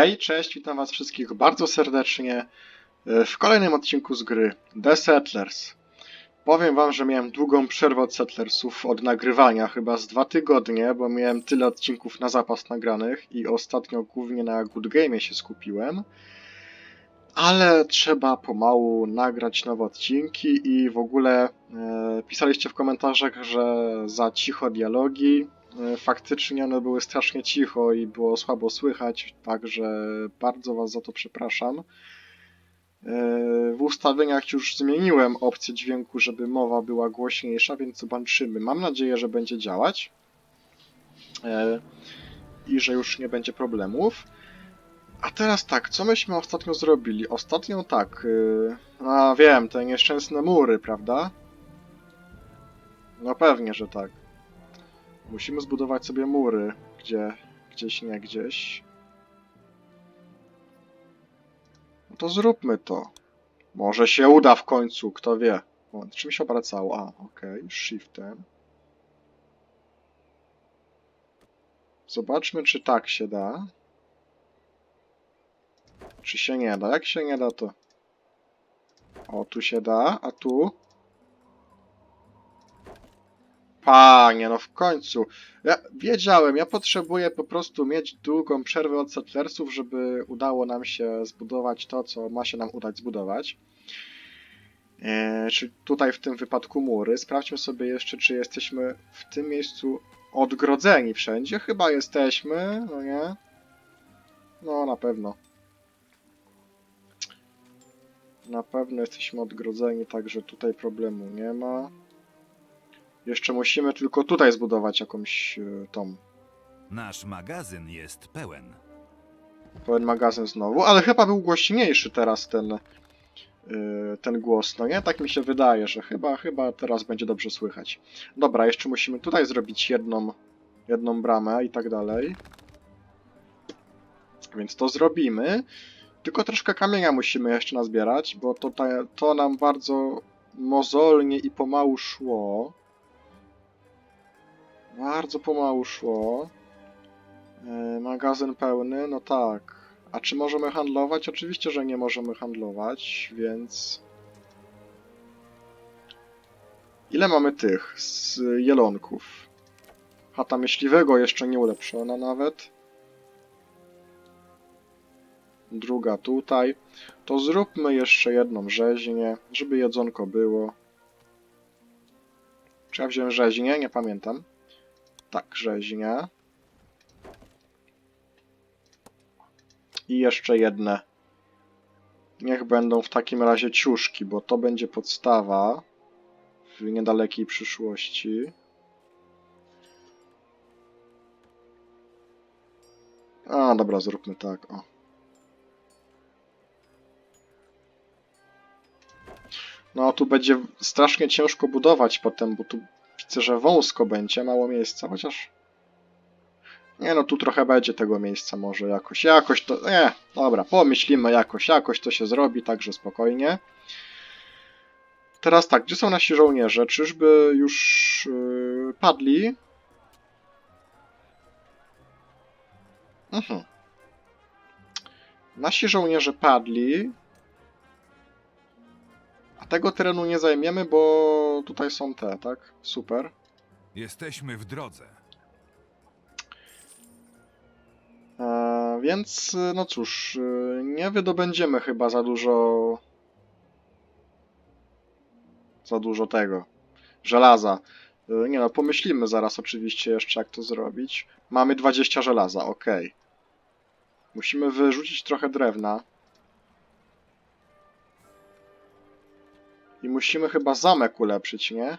Hej, cześć, witam was wszystkich bardzo serdecznie e, w kolejnym odcinku z gry The Settlers. Powiem wam, że miałem długą przerwę od Settlersów, od nagrywania, chyba z dwa tygodnie, bo miałem tyle odcinków na zapas nagranych i ostatnio głównie na Good Game się skupiłem. Ale trzeba pomału nagrać nowe odcinki i w ogóle e, pisaliście w komentarzach, że za cicho dialogi, faktycznie one były strasznie cicho i było słabo słychać, także bardzo Was za to przepraszam. E, W ustawieniach już zmieniłem opcję dźwięku, żeby mowa była głośniejsza, więc zobaczymy. Mam nadzieję, że będzie działać e, i że już nie będzie problemów. A teraz tak, co myśmy ostatnio zrobili? Ostatnio tak, e, a wiem, te nieszczęsne mury, prawda? No pewnie, że tak. Musimy zbudować sobie mury, gdzie, gdzieś nie gdzieś. No to zróbmy to. Może się uda w końcu, kto wie. Moment, czym się obracało? A, okej, shiftem. Zobaczmy, czy tak się da. Czy się nie da? Jak się nie da, to... O, tu się da, a tu? Panie, no w końcu. Ja wiedziałem, ja potrzebuję po prostu mieć długą przerwę od Settlersów, żeby udało nam się zbudować to, co ma się nam udać zbudować. Eee, czy tutaj w tym wypadku mury. Sprawdźmy sobie jeszcze, czy jesteśmy w tym miejscu odgrodzeni wszędzie. Chyba jesteśmy, no nie? No, na pewno. Na pewno jesteśmy odgrodzeni, także tutaj problemu nie ma. Jeszcze musimy tylko tutaj zbudować jakąś e, tą Nasz magazyn jest pełen. pełen magazyn znowu, ale chyba był głośniejszy teraz ten e, ten głos, no nie? Tak mi się wydaje, że chyba chyba teraz będzie dobrze słychać. Dobra, jeszcze musimy tutaj zrobić jedną jedną bramę i tak dalej. Więc to zrobimy. Tylko troszkę kamienia musimy jeszcze nazbierać, bo to, ta- to nam bardzo mozolnie i pomału szło. Bardzo pomału szło. E, magazyn pełny, no tak. A czy możemy handlować? Oczywiście, że nie możemy handlować, więc... Ile mamy tych z jelonków? Chata myśliwego jeszcze nie ulepszona nawet. Druga tutaj. To zróbmy jeszcze jedną rzeźnię, żeby jedzonko było. Czy ja wziąłem rzeźnię? Nie pamiętam. Tak, rzeźnia. I jeszcze jedne. Niech będą w takim razie ciuszki, bo to będzie podstawa w niedalekiej przyszłości. A, dobra, zróbmy tak, o. No, tu będzie strasznie ciężko budować potem, bo tu widzę, że wąsko będzie, mało miejsca, chociaż... Nie no, tu trochę będzie tego miejsca może jakoś, jakoś to... Nie, dobra, pomyślimy jakoś, jakoś to się zrobi, także spokojnie. Teraz tak, gdzie są nasi żołnierze? Czyżby już yy, padli? Mhm. Nasi żołnierze padli. Tego terenu nie zajmiemy, bo tutaj są te, tak? Super. Jesteśmy w drodze. E, więc, y, no cóż, y, nie wydobędziemy chyba za dużo. Za dużo tego. Żelaza. Y, Nie no, pomyślimy zaraz oczywiście jeszcze, jak to zrobić. Mamy 20 żelaza, ok. Musimy wyrzucić trochę drewna. I musimy chyba zamek ulepszyć, nie?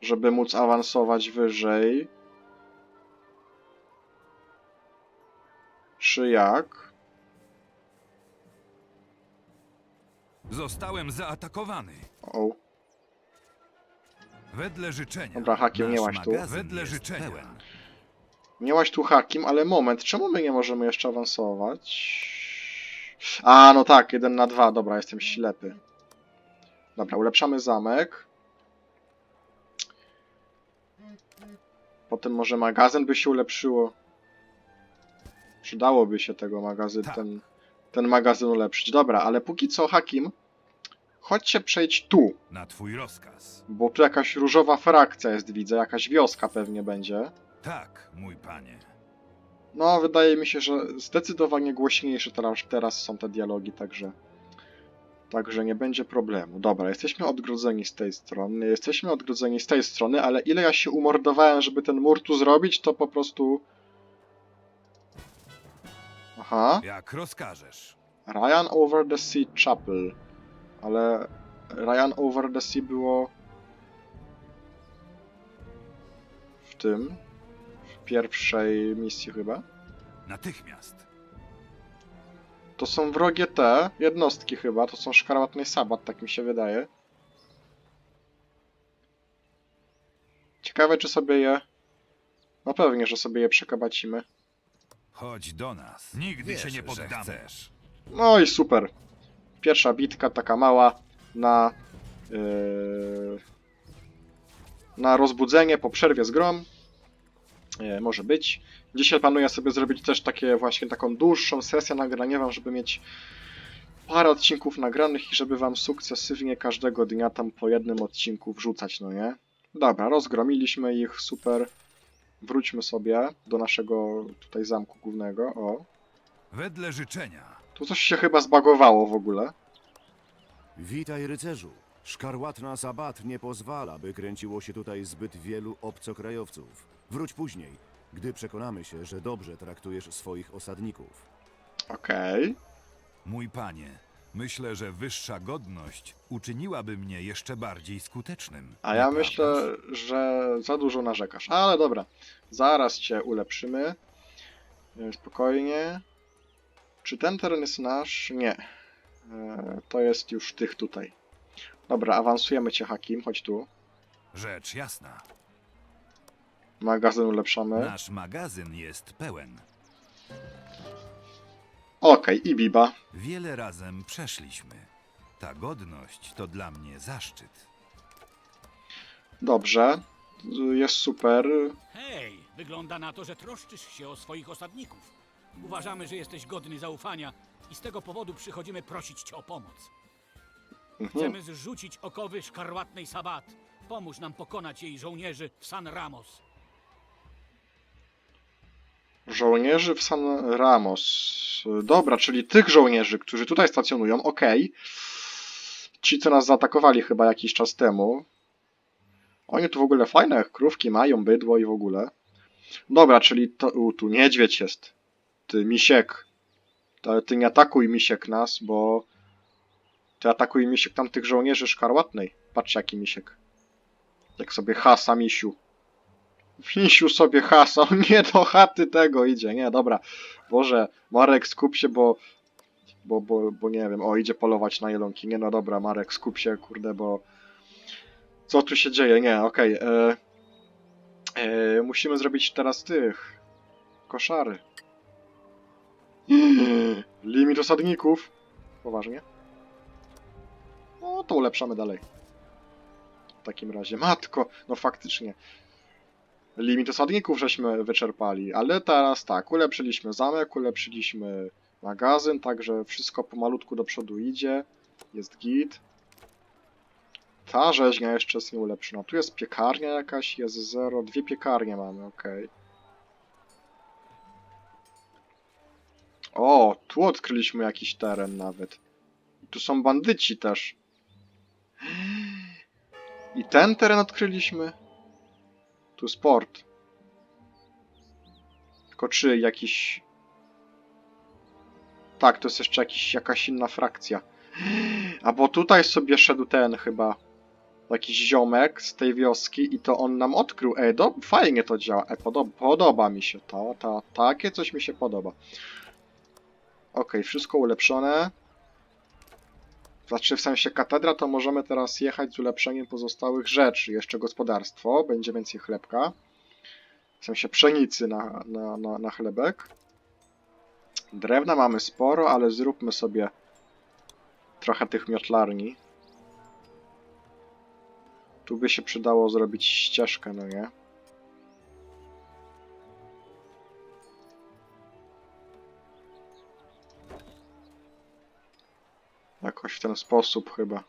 Żeby móc awansować wyżej. Czy jak? Zostałem zaatakowany. O, Wedle życzenia. Dobra, hakiem, nie łaź tu. Wedle życzenia. pełen. nie łaś tu hakim, ale moment, czemu my nie możemy jeszcze awansować? A, no tak, jeden na dwa, dobra, jestem ślepy. Dobra, ulepszamy zamek. Potem może magazyn by się ulepszyło. Przydałoby się tego magazyn, Tak. ten, ten magazyn ulepszyć. Dobra, ale póki co, Hakim, chodźcie przejść tu, Na twój rozkaz. bo tu jakaś różowa frakcja jest, widzę, jakaś wioska pewnie będzie. Tak, mój panie. No, wydaje mi się, że zdecydowanie głośniejsze teraz, teraz są te dialogi, także. Także nie będzie problemu. Dobra, jesteśmy odgrodzeni z tej strony, jesteśmy odgrodzeni z tej strony, ale ile ja się umordowałem, żeby ten mur tu zrobić, to po prostu. Aha. Jak rozkażesz. Ryan Over the Sea Chapel. Ale Ryan Over the Sea było. w tym. Pierwszej misji chyba. Natychmiast. To są wrogie te jednostki chyba, to są szkarłatny sabat, tak mi się wydaje. Ciekawe, czy sobie je... No pewnie, że sobie je przekabacimy. Chodź do nas. Nigdy Wiesz, się nie że poddamy. chcesz. No i super. Pierwsza bitka, taka mała, na... Yy, na rozbudzenie po przerwie z grom. E, może być. Dzisiaj planuję sobie zrobić też takie właśnie taką dłuższą sesję nagrania wam, żeby mieć parę odcinków nagranych i żeby wam sukcesywnie każdego dnia tam po jednym odcinku wrzucać, no nie? Dobra, rozgromiliśmy ich, super. Wróćmy sobie do naszego tutaj zamku głównego, o. Wedle życzenia. Tu coś się chyba zbagowało w ogóle. Witaj, rycerzu. Szkarłatna Sabat nie pozwala, by kręciło się tutaj zbyt wielu obcokrajowców. Wróć później, gdy przekonamy się, że dobrze traktujesz swoich osadników. Okej. Mój panie, myślę, że wyższa godność uczyniłaby mnie jeszcze bardziej skutecznym. A ja Nieprawdaż? myślę, że za dużo narzekasz. Ale dobra, zaraz cię ulepszymy. E, Spokojnie. Czy ten teren jest nasz? Nie. E, To jest już tych tutaj. Dobra, awansujemy cię, Hakim. Chodź tu. Rzecz jasna. Magazyn ulepszamy. Nasz magazyn jest pełen. Okej, i Biba. Wiele razem przeszliśmy. Ta godność to dla mnie zaszczyt. Dobrze. Jest super. Hej, wygląda na to, że troszczysz się o swoich osadników. Uważamy, że jesteś godny zaufania i z tego powodu przychodzimy prosić cię o pomoc. Mhm. Chcemy zrzucić okowy szkarłatnej Sabat. Pomóż nam pokonać jej żołnierzy w San Ramos. Żołnierzy w San Ramos. Dobra, czyli tych żołnierzy, którzy tutaj stacjonują, okej. Ci, co nas zaatakowali chyba jakiś czas temu. Oni tu w ogóle fajne krówki mają, bydło i w ogóle. Dobra, czyli to, u, tu niedźwiedź jest. Ty, misiek. To ty nie atakuj misiek nas, bo... Ty atakuj misiek tamtych żołnierzy szkarłatnej. Patrz jaki misiek. Jak sobie hasa misiu. Misiu sobie hasa, on nie do chaty tego idzie, nie, dobra. Boże, Marek skup się, bo, bo, bo, bo nie wiem, o idzie polować na jelonki, nie no dobra, Marek skup się, kurde, bo co tu się dzieje, nie, okej, e, e, musimy zrobić teraz tych, koszary. Limit osadników, poważnie. No to ulepszamy dalej. W takim razie, matko, no faktycznie limit osadników żeśmy wyczerpali, ale teraz tak, ulepszyliśmy zamek, ulepszyliśmy magazyn, także wszystko pomalutku do przodu idzie, jest git. Ta rzeźnia jeszcze jest nieulepszona. Tu jest piekarnia jakaś, jest zero, dwie piekarnie mamy, okej. O, tu odkryliśmy jakiś teren nawet. Tu są bandyci też. I ten teren odkryliśmy? Tu sport. Tylko czy jakiś... Tak, to jest jeszcze jakiś, jakaś inna frakcja. A bo tutaj sobie szedł ten chyba. Jakiś ziomek z tej wioski i to on nam odkrył. Ej, do, fajnie to działa. Ej, podoba, podoba mi się to. to. Takie coś mi się podoba. Okej, wszystko ulepszone. Znaczy w sensie katedra, to możemy teraz jechać z ulepszeniem pozostałych rzeczy. Jeszcze gospodarstwo, będzie więcej chlebka. W sensie pszenicy na, na, na, na chlebek. Drewna mamy sporo, ale zróbmy sobie trochę tych miotlarni. Tu by się przydało zrobić ścieżkę, no nie? Jakoś w ten sposób chyba.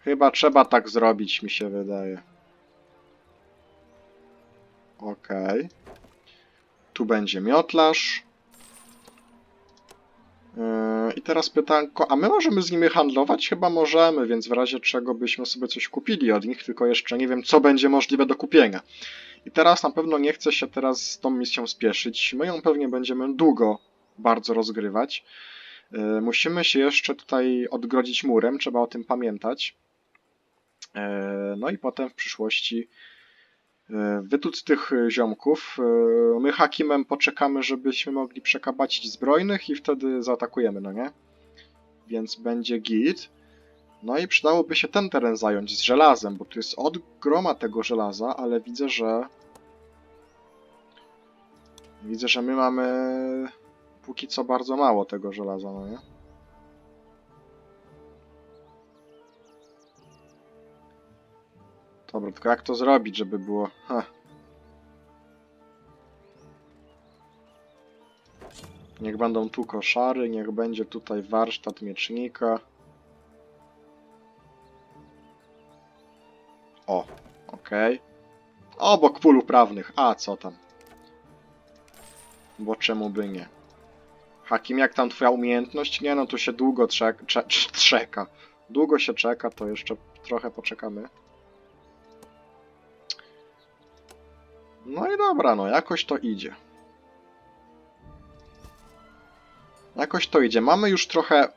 Chyba trzeba tak zrobić, mi się wydaje. Okej. Tu będzie miotlarz. I teraz pytanko, a my możemy z nimi handlować? Chyba możemy, więc w razie czego byśmy sobie coś kupili od nich, tylko jeszcze nie wiem, co będzie możliwe do kupienia. I teraz na pewno nie chcę się teraz z tą misją spieszyć. My ją pewnie będziemy długo bardzo rozgrywać. Yy, Musimy się jeszcze tutaj odgrodzić murem, trzeba o tym pamiętać. Yy, No i potem w przyszłości wytuc tych ziomków. Yy, My Hakimem poczekamy, żebyśmy mogli przekabacić zbrojnych i wtedy zaatakujemy, no nie? Więc będzie git. No i przydałoby się ten teren zająć z żelazem, bo tu jest od groma tego żelaza, ale widzę, że... Widzę, że my mamy póki co bardzo mało tego żelaza, no nie? Dobra, tylko jak to zrobić, żeby było... Ha. Niech będą tu koszary, niech będzie tutaj warsztat miecznika. O, okej. Obok pól uprawnych. A, co tam? Bo czemu by nie? Hakim, jak tam twoja umiejętność? Nie no, tu się długo czek cze cze- czeka. Długo się czeka, to jeszcze trochę poczekamy. No i dobra, no jakoś to idzie. Jakoś to idzie. Mamy już trochę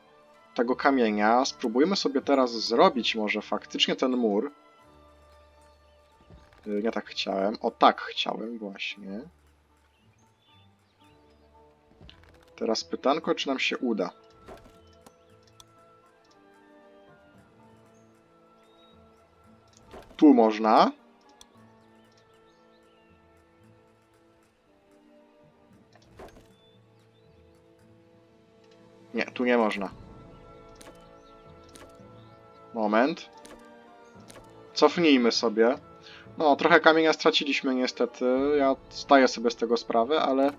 tego kamienia. Spróbujmy sobie teraz zrobić może faktycznie ten mur. Y, Nie tak chciałem. O tak chciałem właśnie. Teraz pytanko, czy nam się uda. Tu można. Tu nie można. Moment. Cofnijmy sobie. No, trochę kamienia straciliśmy niestety. Ja zdaję sobie z tego sprawę, ale...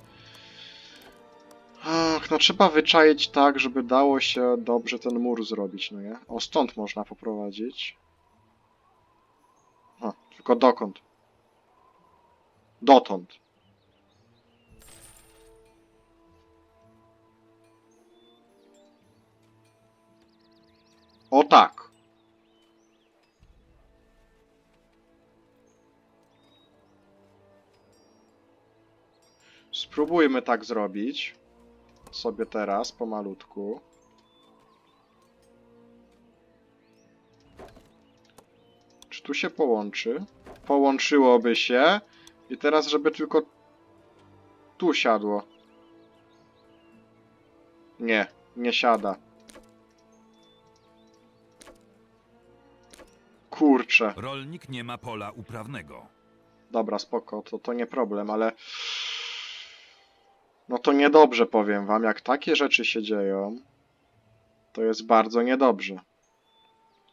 Ach, no trzeba wyczaić tak, żeby dało się dobrze ten mur zrobić, no nie? O, stąd można poprowadzić. A, tylko dokąd? Dotąd. O tak. Spróbujmy tak zrobić. Sobie teraz, pomalutku. Czy tu się połączy? Połączyłoby się. I teraz, żeby tylko tu siadło. Nie, nie siada. Kurczę. Rolnik nie ma pola uprawnego. Dobra, spoko, to, to nie problem, ale... No to niedobrze, powiem wam. Jak takie rzeczy się dzieją, to jest bardzo niedobrze.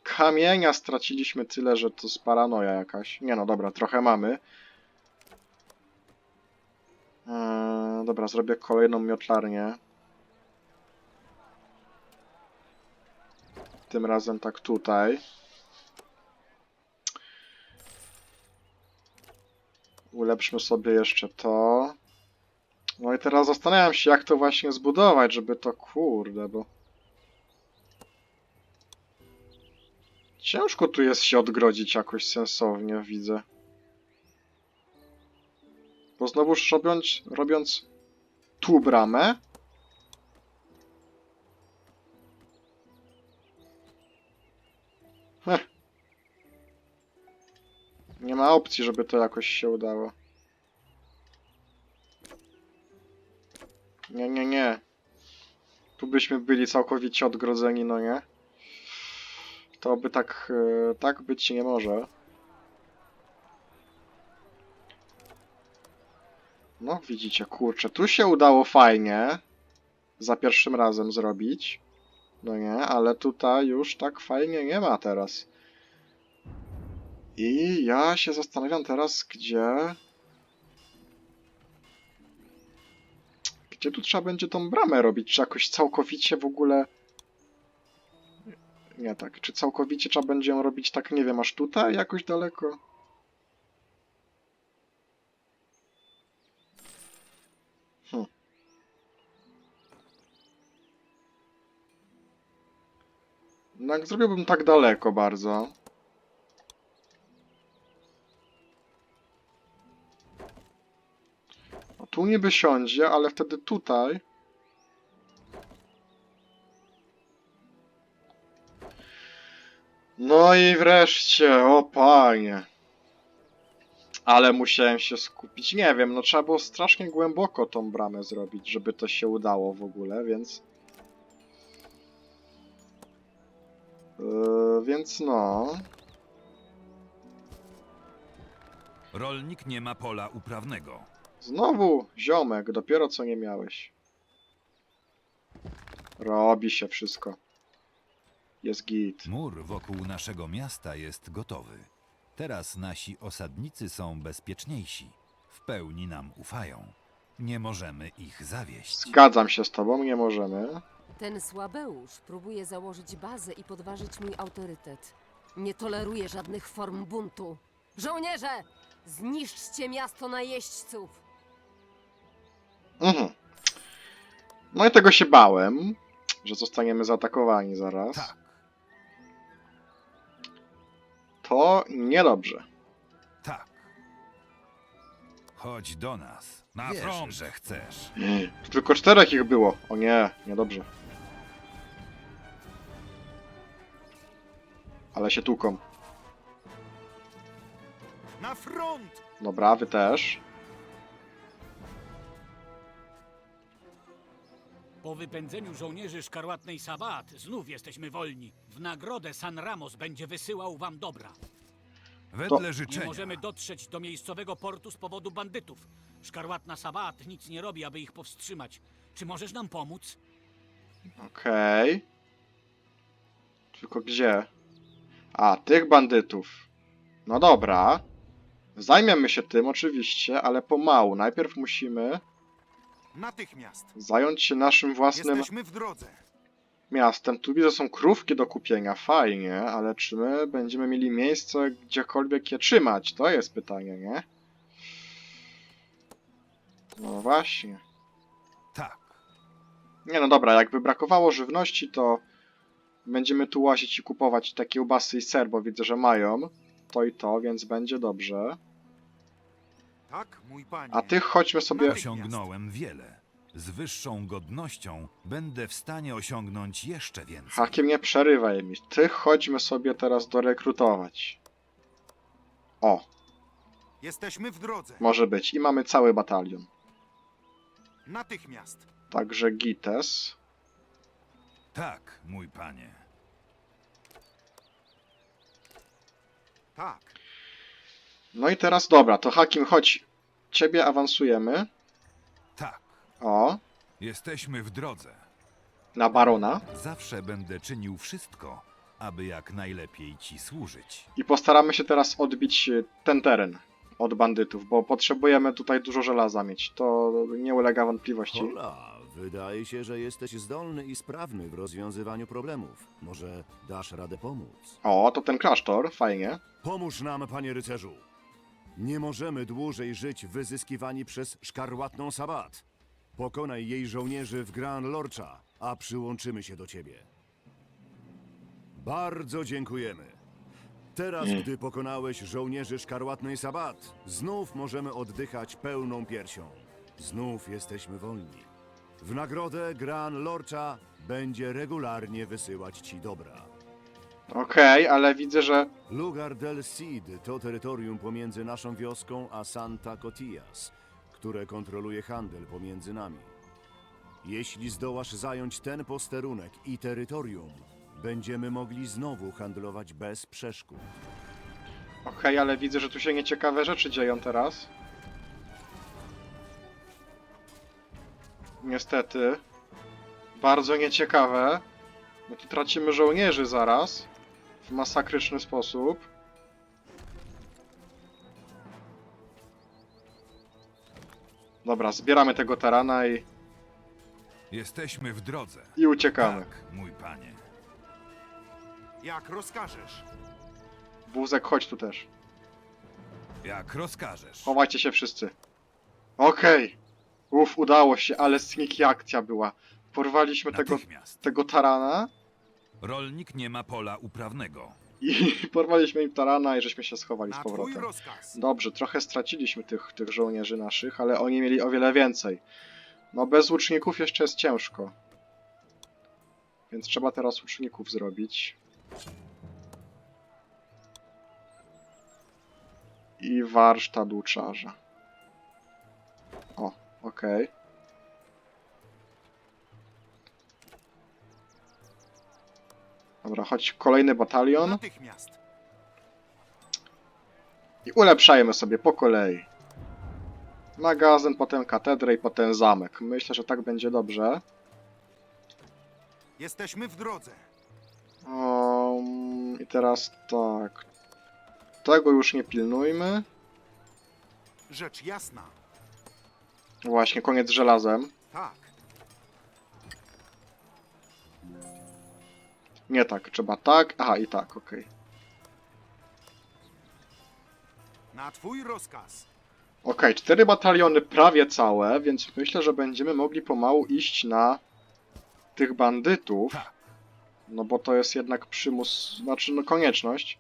Kamienia straciliśmy tyle, że to jest paranoja jakaś. Nie no, dobra, trochę mamy. Eee, dobra, zrobię kolejną miotlarnię. Tym razem tak tutaj. Ulepszmy sobie jeszcze to. No i teraz zastanawiam się, jak to właśnie zbudować, żeby to kurde, bo. Ciężko tu jest się odgrodzić jakoś sensownie, widzę. Bo znowuż robiąc, robiąc tu bramę. Nie ma opcji, żeby to jakoś się udało. Nie, nie, nie. Tu byśmy byli całkowicie odgrodzeni, no nie? To by tak, e, tak być nie może. No, widzicie, kurczę, tu się udało fajnie za pierwszym razem zrobić. No nie, ale tutaj już tak fajnie nie ma teraz. I ja się zastanawiam teraz, gdzie... Gdzie tu trzeba będzie tą bramę robić? Czy jakoś całkowicie w ogóle... Nie tak. Czy całkowicie trzeba będzie ją robić tak, nie wiem, aż tutaj, jakoś daleko? Hm. No jak zrobiłbym tak daleko bardzo. Tu niby siądzie, ale wtedy tutaj. No i wreszcie, o panie. Ale musiałem się skupić. Nie wiem, no trzeba było strasznie głęboko tą bramę zrobić, żeby to się udało w ogóle, więc. Yy, więc no. Rolnik nie ma pola uprawnego. Znowu, ziomek, dopiero co nie miałeś. Robi się wszystko. Jest git. Mur wokół naszego miasta jest gotowy. Teraz nasi osadnicy są bezpieczniejsi. W pełni nam ufają. Nie możemy ich zawieść. Zgadzam się z tobą, nie możemy. Ten słabeusz próbuje założyć bazę i podważyć mój autorytet. Nie toleruję żadnych form buntu. Żołnierze! Zniszczcie miasto najeźdźców! Mhm. No i tego się bałem, że zostaniemy zaatakowani zaraz. Tak. To niedobrze. Tak. Chodź do nas. Na Wiesz, front. że chcesz. Tu tylko czterech ich było. O nie, niedobrze. Ale się tłuką. Na front! Dobra, wy też. Po wypędzeniu żołnierzy szkarłatnej Sabat znów jesteśmy wolni. W nagrodę San Ramos będzie wysyłał wam dobra. Wedle Nie życzenia. możemy dotrzeć do miejscowego portu z powodu bandytów. Szkarłatna Sabat nic nie robi, aby ich powstrzymać. Czy możesz nam pomóc? Okej. Tylko gdzie? A, tych bandytów. No dobra. Zajmiemy się tym oczywiście, ale pomału. Najpierw musimy Natychmiast. zająć się naszym własnym Jesteśmy w drodze. miastem. Tu widzę, są krówki do kupienia, fajnie, ale czy my będziemy mieli miejsce gdziekolwiek je trzymać? To jest pytanie, nie? No właśnie. Tak. Nie no dobra, jakby brakowało żywności, to będziemy tu łazić i kupować te kiełbasy i ser, bo widzę, że mają to i to, więc będzie dobrze. Tak, mój panie. A tych chodźmy sobie... Osiągnąłem wiele. Z wyższą godnością będę w stanie osiągnąć jeszcze więcej. Hakiem nie przerywaj mi. Tych chodźmy sobie teraz dorekrutować. O, Jesteśmy w drodze. może być. I mamy cały batalion. Natychmiast. Także Gites. Tak, mój panie. Tak. No i teraz dobra, to Hakim, chodź. Ciebie awansujemy. Tak. O, Jesteśmy w drodze. na barona. Zawsze będę czynił wszystko, aby jak najlepiej ci służyć. I postaramy się teraz odbić e, ten teren od bandytów, bo potrzebujemy tutaj dużo żelaza mieć. To nie ulega wątpliwości. Hola, wydaje się, że jesteś zdolny i sprawny w rozwiązywaniu problemów. Może dasz radę pomóc? O, to ten klasztor, fajnie. Pomóż nam, panie rycerzu! Nie możemy dłużej żyć wyzyskiwani przez szkarłatną Sabat. Pokonaj jej żołnierzy w Gran Lorcha, a przyłączymy się do ciebie. Bardzo dziękujemy. Teraz, Mm. gdy pokonałeś żołnierzy szkarłatnej Sabat, znów możemy oddychać pełną piersią. Znów jesteśmy wolni. W nagrodę Gran Lorcha będzie regularnie wysyłać ci dobra. Okej, ale widzę, że Lugar del Cid to terytorium pomiędzy naszą wioską a Santa Cotillas, które kontroluje handel pomiędzy nami. Jeśli zdołasz zająć ten posterunek i terytorium, będziemy mogli znowu handlować bez przeszkód. Okej, ale widzę, że tu się nieciekawe rzeczy dzieją teraz. Niestety. Bardzo nieciekawe. My tu tracimy żołnierzy zaraz. W masakryczny sposób. Dobra, zbieramy tego tarana i Jesteśmy w drodze. I uciekamy. Tak, mój panie. Jak rozkażesz. Wózek, chodź tu też. Jak rozkażesz. Chowajcie się wszyscy. Okej. Uf, udało się, ale sneaky akcja była. Porwaliśmy tego, Natychmiast. tego tarana Rolnik nie ma pola uprawnego. i porwaliśmy im tarana i żeśmy się schowali z powrotem. Dobrze, trochę straciliśmy tych, tych żołnierzy naszych, ale oni mieli o wiele więcej. No bez łuczników jeszcze jest ciężko. Więc trzeba teraz łuczników zrobić. I warsztat łuczarza. O, okej. Dobra, chodź kolejny batalion. Natychmiast. I ulepszajmy sobie po kolei. Magazyn, potem katedrę i potem zamek. Myślę, że tak będzie dobrze. Jesteśmy w drodze. Um, I teraz tak. Tego już nie pilnujmy. Rzecz jasna. Właśnie, koniec z żelazem. Tak. Nie tak, trzeba tak. Aha, i tak, okej. Na twój rozkaz. Okej, cztery bataliony prawie całe, więc myślę, że będziemy mogli pomału iść na tych bandytów. Tak. No bo to jest jednak przymus, znaczy no konieczność.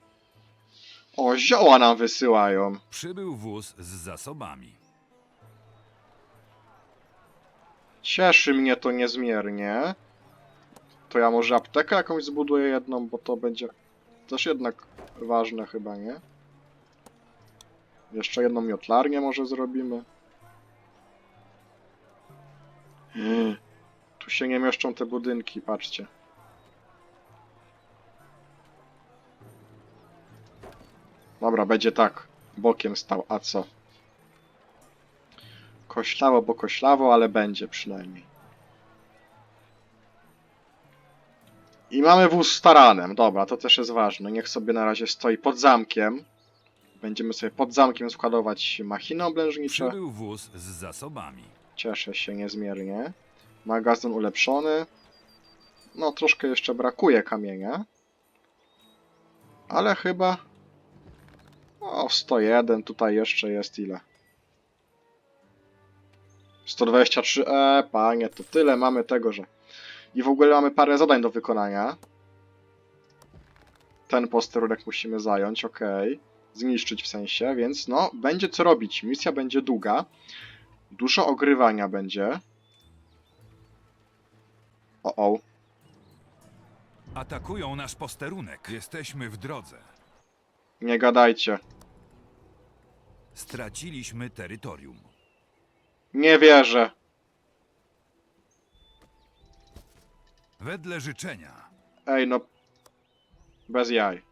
O, zioła nam wysyłają. Przybył wóz z zasobami. Cieszy mnie to niezmiernie. To ja może aptekę jakąś zbuduję jedną, bo to będzie też jednak ważne chyba, nie? Jeszcze jedną miotlarnię może zrobimy. Mm, Tu się nie mieszczą te budynki, patrzcie. Dobra, będzie tak. Bokiem stał, a co? Koślawo, bo koślawo, ale będzie przynajmniej. I mamy wóz z taranem. Dobra, to też jest ważne. Niech sobie na razie stoi pod zamkiem. Będziemy sobie pod zamkiem składować machiny oblężnicze. Przybył wóz z zasobami. Cieszę się niezmiernie. Magazyn ulepszony. No, troszkę jeszcze brakuje kamienia. Ale chyba... O, 101. Tutaj jeszcze jest ile? 123. E, panie, to tyle mamy tego, że... I w ogóle mamy parę zadań do wykonania. Ten posterunek musimy zająć, ok. Zniszczyć w sensie, więc no, będzie co robić. Misja będzie długa. Dużo ogrywania będzie. O, o. Atakują nasz posterunek. Jesteśmy w drodze. Nie gadajcie. Straciliśmy terytorium. Nie wierzę. Wedle życzenia. Ej, no. Bez jaj.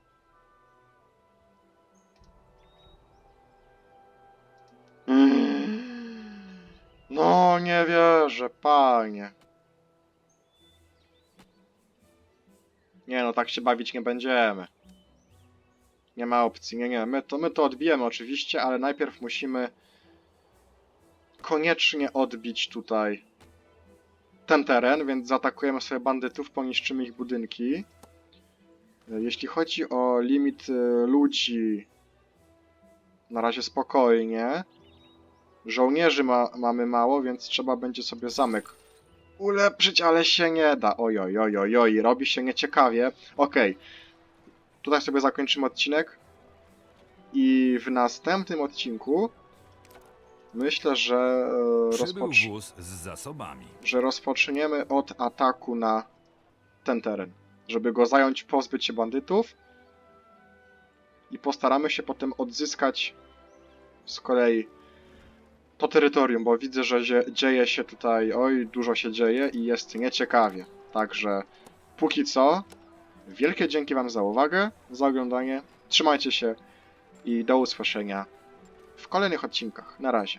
Mm. No, nie wierzę, panie. Nie no, tak się bawić nie będziemy. Nie ma opcji, nie, nie. My to, my to odbijemy oczywiście, ale najpierw musimy koniecznie odbić tutaj ten teren, więc zaatakujemy sobie bandytów, poniszczymy ich budynki. E, Jeśli chodzi o limit e, ludzi, na razie spokojnie. Żołnierzy ma, mamy mało, więc trzeba będzie sobie zamek ulepszyć, ale się nie da. Oj, oj, oj, oj, robi się nieciekawie. Okej, tutaj sobie zakończymy odcinek. I w następnym odcinku myślę, że e, Przybył rozpocz wóz z zasobami. że rozpoczniemy od ataku na ten teren. Żeby go zająć, pozbyć się bandytów. I postaramy się potem odzyskać z kolei to terytorium, bo widzę, że zie- dzieje się tutaj, oj, dużo się dzieje i jest nieciekawie. Także póki co, wielkie dzięki Wam za uwagę, za oglądanie. Trzymajcie się i do usłyszenia w kolejnych odcinkach. Na razie.